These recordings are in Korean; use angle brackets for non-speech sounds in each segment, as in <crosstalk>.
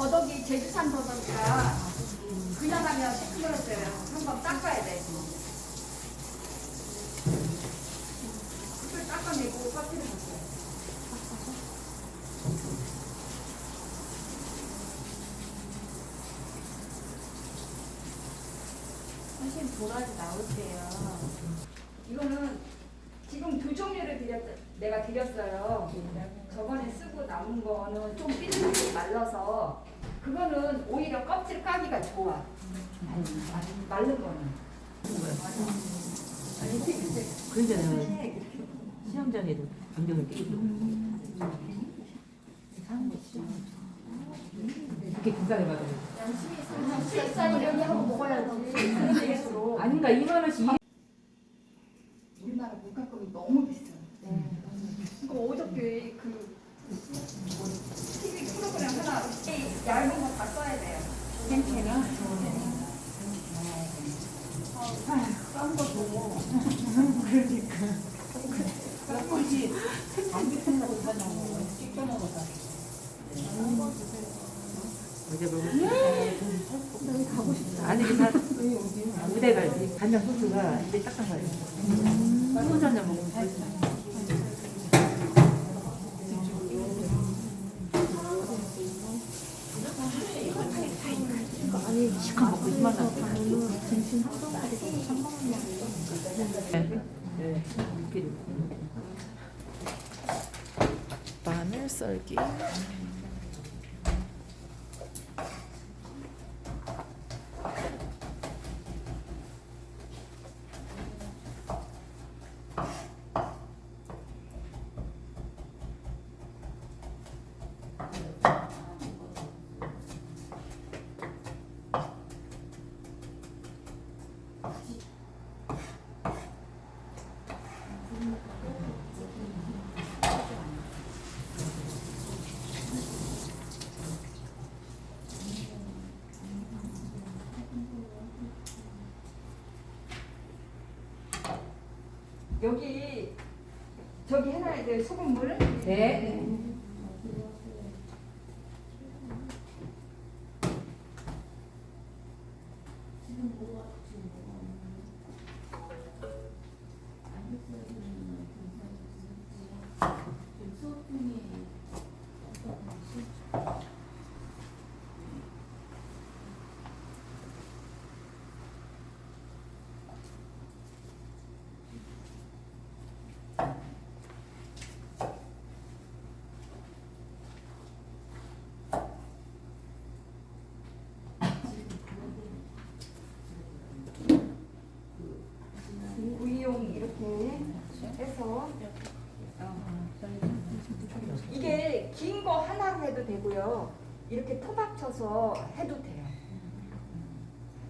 더덕이 제주산 더덕이라 그냥 하면 시끄러져요. 한번 닦아야 돼. 술 닦아내고 빠뜨려 놨어요. 선생님 도라지 나올게요. 이거는 지금 두 종류를 드렸, 내가 드렸어요. 저번에 쓰고 남은 거는 좀 삐뚤게 말라서 그거는 오히려 껍질 까기가 좋아. 말른 거는. 그러니까 내가 시험장에도 안경을 끼고 이렇게 비싸게 받아요. 수입산이 여기 한번 먹어야지. 아닌가 2만 원씩 우리나라 물가값이 너무 비싸. 그거 어저께 그 TV 프로그램 하나 이 얇은 거 다 써야 돼요. 괜찮아. 싼거 줘. 어제 먹은 가고 싶다. 아니 다 무대가 이 간장 소스가 이제 딱딱 맞아요. 소주 한잔 먹으면 맛있어. 아니 시간 먹고 힘만 났어. 네. 네. 이렇게 마늘 썰기 여기 저기 해놔야 돼 소금물. 네. 구이용 이렇게 해서 어. 이게 긴 거 하나로 해도 되고요. 이렇게 토막 쳐서 해도 돼요.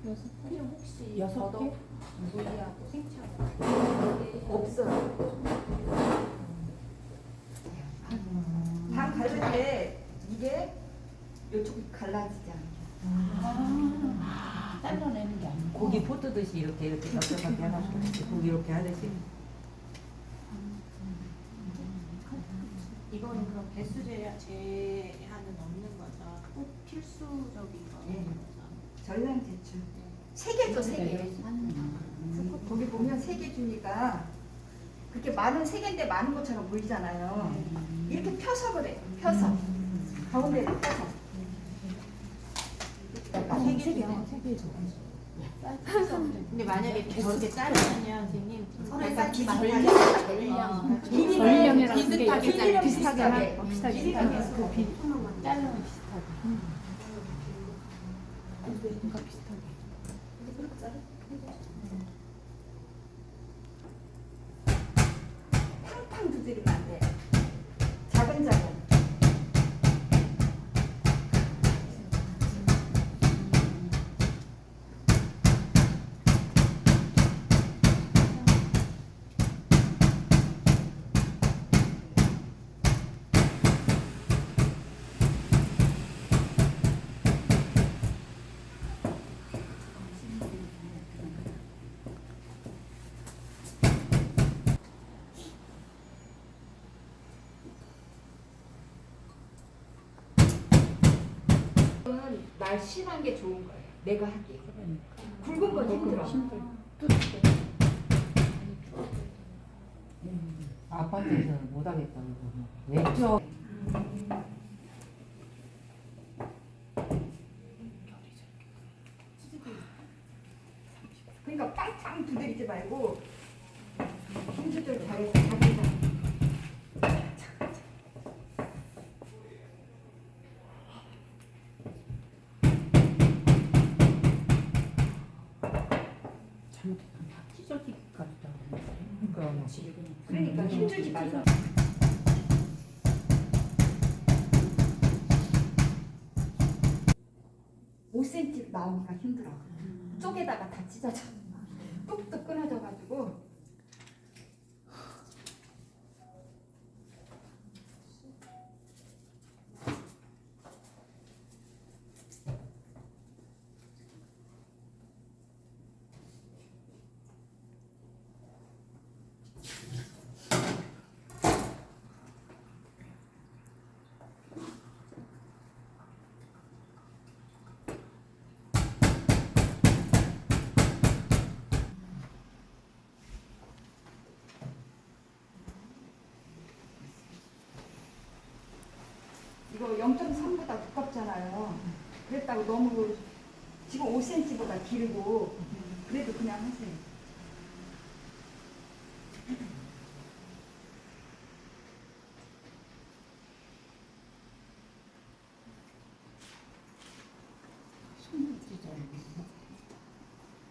선생님 혹시 여섯 개? 무리하고 생채하고 없어요. 방 갈릴 때 이게 이쪽이 갈라지지 않게. 잘라내는 게 아니고 고기 포 뜨듯이 이렇게 이렇게 넉넉하게 해가지고 고기 이렇게 하듯이 이거는 그럼 배수제 제한은 없는 거죠? 꼭 필수적인 거 예. 거죠? 전량 제출. 세 개죠, 세 개. 그래서 거기 보면 세개 주니까 그렇게 많은 세 개인데 많은 것처럼 보이잖아요. 이렇게 펴서 그래, 펴서 가운데를 펴서. 세 개죠? 근데 만약에 배수제 자르면 선생님 싹이 전량. 전량 비닐을 비슷하게 비슷하게. 비슷하게 그 비, 자르면 muito 그건 날 심한 게 좋은 거예요. 내가 하기. 굵은 건 힘들어. 아파트에서는 못 하겠다고. 왼쪽. 그러니까 빵빵 두드리지 말고 힘 조절 잘해서 자기가 찢어지기까지 그러니까 그러니까 힘 주지 말라. 오센치 나오기가 힘들어. 쪽에다가 다 찢어져. 뚝뚝 끊어져가지고. 이거 0.3보다 두껍잖아요. 그랬다고 너무 지금 5cm보다 길고 그래도 그냥 하세요.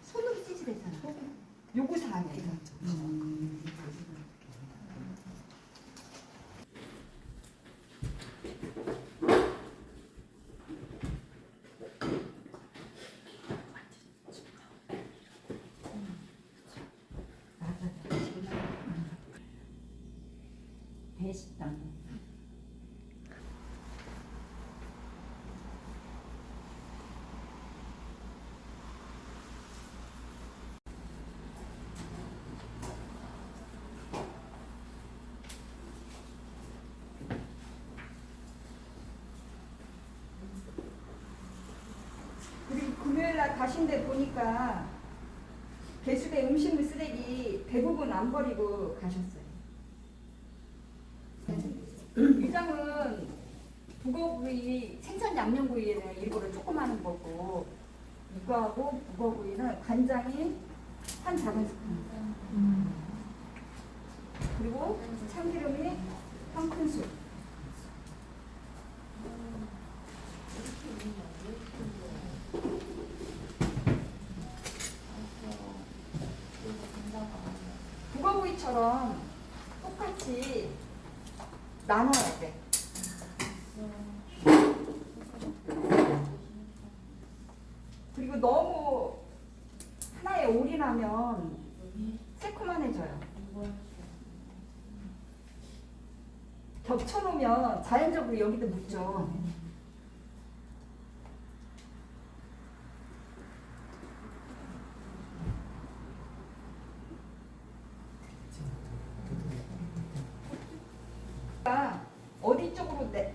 손으로 찢으래잖아. 요구사 아니에요. 배식당. 그리고 금요일 날 가신데 보니까 배수대 음식물 쓰레기 대부분 안 버리고 가셨어요. 위장은 북어구이 생선 양념구이에는 일부러 조그마한 거고 이거하고 북어구이는 간장이 한 작은 스푼. 그리고 참기름이 한 큰술. 북어구이처럼 똑같이 나눠야 돼. 그리고 너무 하나에 올인하면 새콤한해져요. 겹쳐놓으면 자연적으로 여기도 묻죠. 그러니까 어디 쪽으로 내,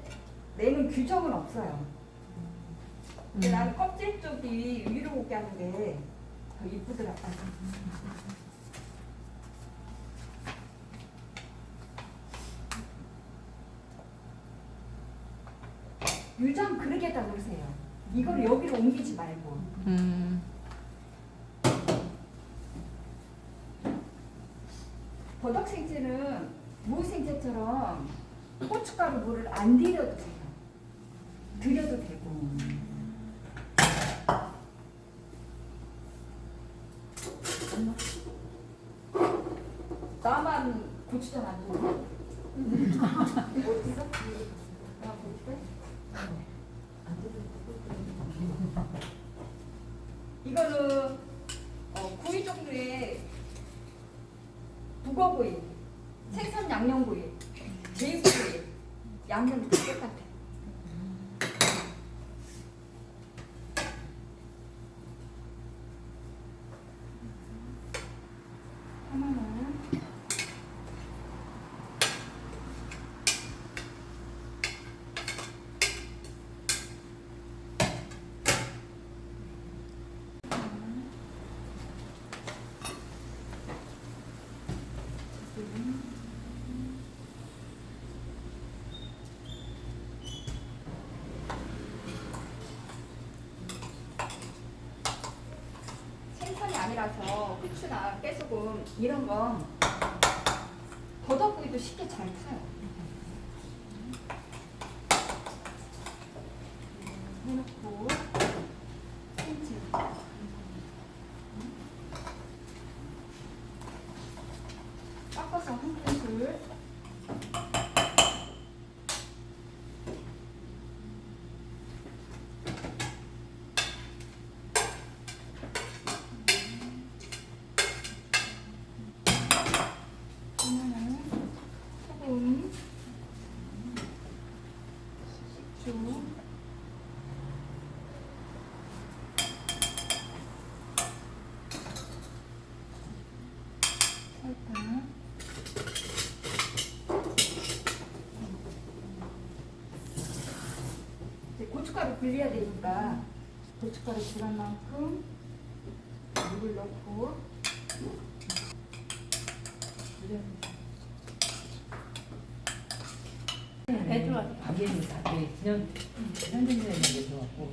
내는 규정은 없어요. 근데 나는 껍질 쪽이 위로 오게 하는 게 더 이쁘더라고. <laughs> 유장 그릇에다 놓으세요. 이걸 여기로 옮기지 말고. 음. 버덕 생채는 무 생채처럼 고춧가루 물을 안 들여도 돼요. 들여도 되고. 나만 고추장 안. 어디서? 나 고추장? 이거는 어, 구이 종류의 북어구이, 생선 양념구이, 제육구이, 양념 다 똑같아. 하나는 부위라서 후추나 깨소금 이런 건 더덕구이도 쉽게 잘 타요. 해놓고 생채. 깎아서 한 큰술. 하나는 소금, 식초, 설탕, 이제 고춧가루 불려야 되니까 고춧가루 들어갈 만큼 물을 넣고 해줘야 가게는 가게 지난 좋았고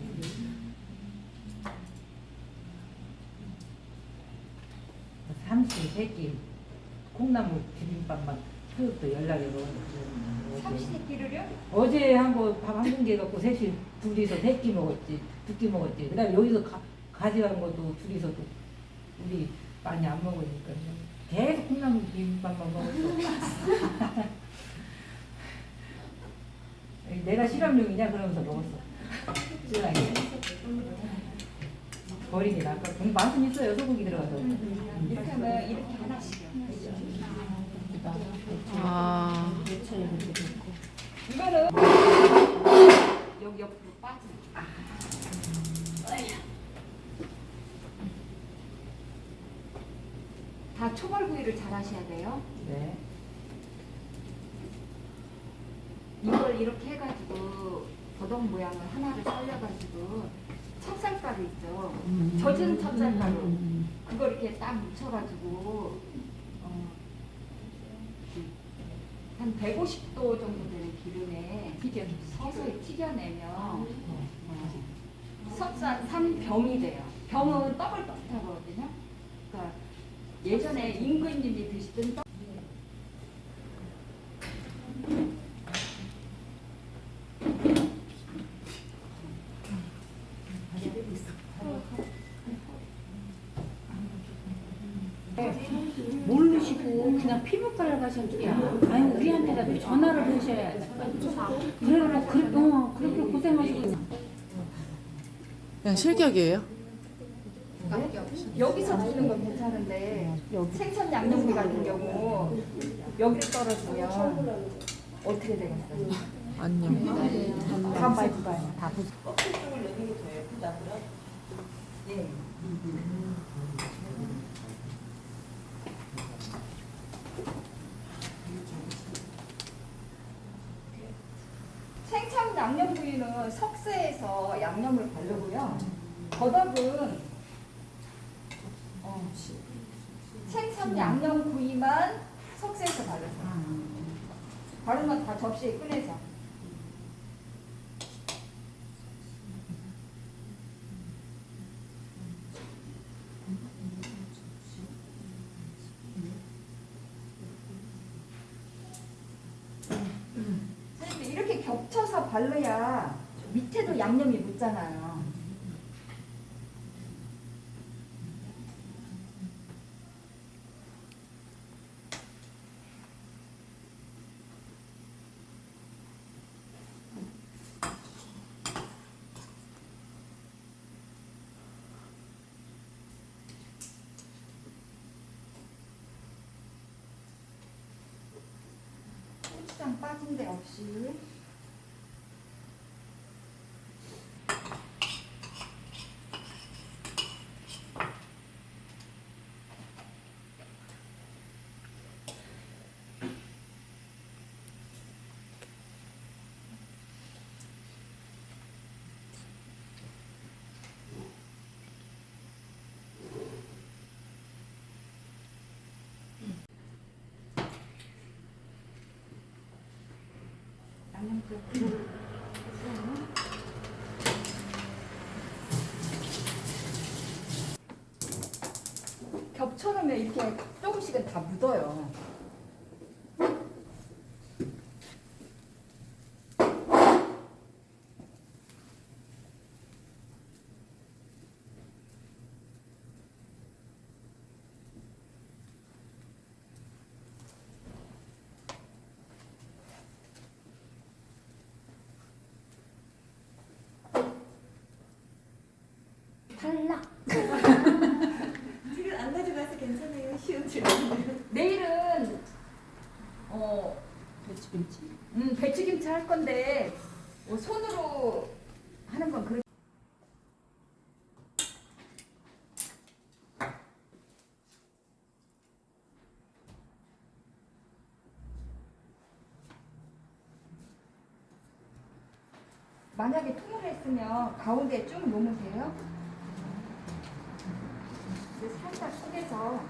삼시 세끼 콩나물 비빔밥만 그것도 연락이 오고 삼시세끼를요? 어제 한거밥한 공기 갖고 셋이 둘이서 세 끼 먹었지 두 끼 먹었지. 그다음에 여기서 가, 가져간 것도 둘이서 또 우리 많이 안 먹으니까 계속 콩나물 비빔밥만 먹었어 <laughs> 내가 실험용이냐 그러면서 먹었어 버리긴 아까 좀 맛은 있어요 소고기 들어가서 이렇게 하면 이렇게 하나씩요. 아, 이거는 여기 옆으로 빠져. 다 초벌구이를 잘 하셔야 돼요. 네. 이렇게 해가지고 버덕 모양을 하나를 살려가지고 찹쌀가루 있죠. 젖은 찹쌀가루. 그거 이렇게 딱 묻혀가지고 어, 한 150도 정도 되는 기름에 튀겨 서서히 튀겨내면 어, 석산 3병이 돼요. 병은 떡을 떡하거든요. 그러니까 예전에 임금님이 드시던 떡. 모르시고 그냥 피부과를 가셨지. 아니 우리한테라도 전화를 하셔야 돼. 그래도 그, 어, 그렇게 고생하시고. 그냥 실격이에요? 여기서 주는 건 괜찮은데 생선 양념구이 같은 경우 여기를 떨어지면 어떻게 되겠어요? 안녕. 다 밟아요. 다 부수. 예. 생선 양념구이는 석쇠에서 양념을 바르고요. 버덕은 어, 생선 양념 구이만 석쇠에서 바르세요. 바른 건 다 접시에 꺼내서. 선생님 이렇게 바르야 밑에도 양념이 묻잖아요. 빠진 데 없이 넣으면 이렇게 조금씩은 다 묻어요. 탈락. 지금 안 가져가서 괜찮아요. 쉬운 줄. <laughs> 내일은 어 배추김치. 음, 배추김치 할 건데 뭐 손으로 하는 건 그렇. 만약에 통을 했으면 가운데 쭉 놓으면 돼요. 살짝 속에서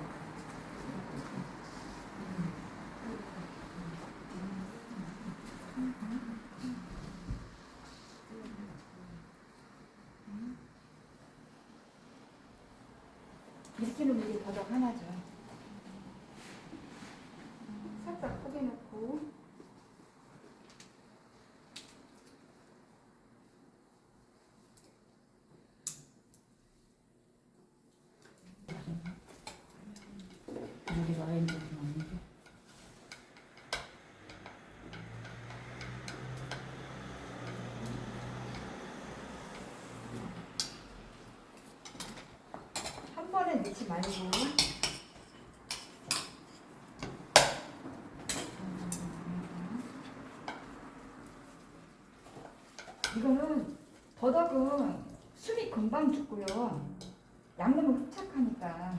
이렇게 놓으면 이게 더덕 하나죠. 살짝 포개 놓고 여기가 아이들 없는데. 한 번에 넣지 말고. 이거는 더덕은 숨이 금방 죽고요. 양념은 흡착하니까